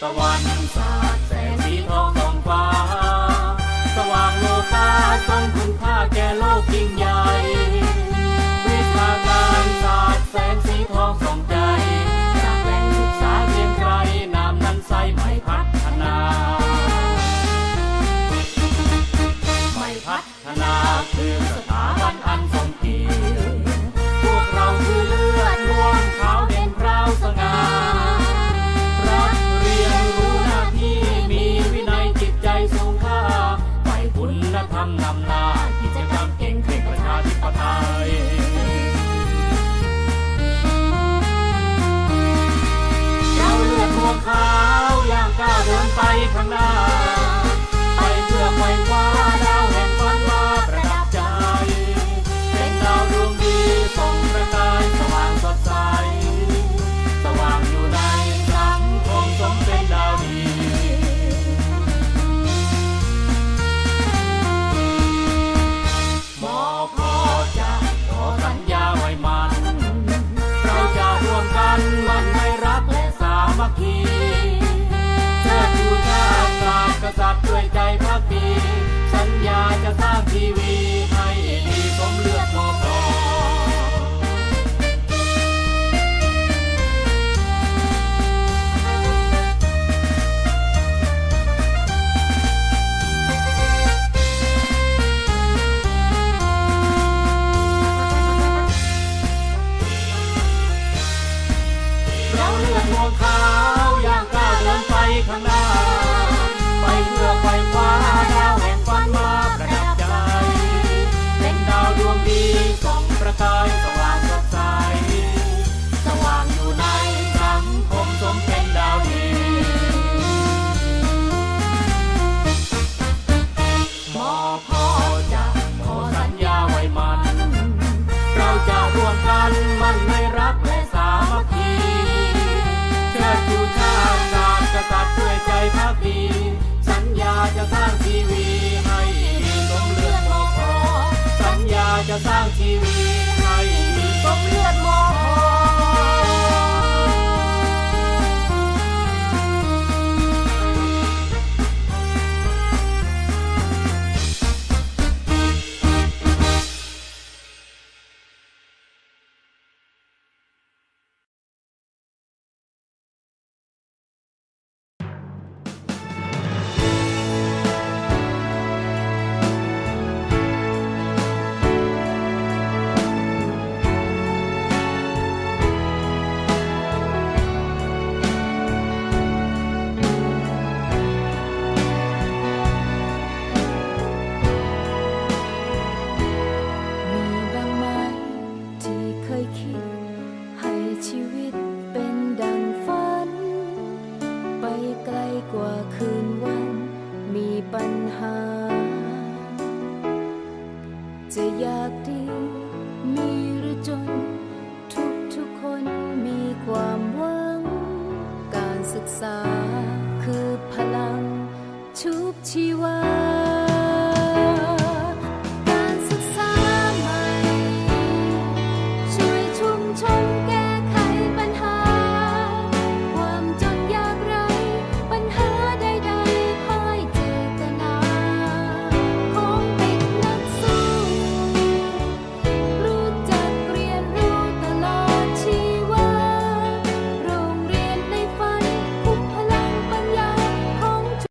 the one. ไข้างหน้า ข้างหน้า จะสร้างทีวี จะอยากดีมีหรือจน ทุกทุกคนมีความหวัง การศึกษาคือพลังชุบชีวา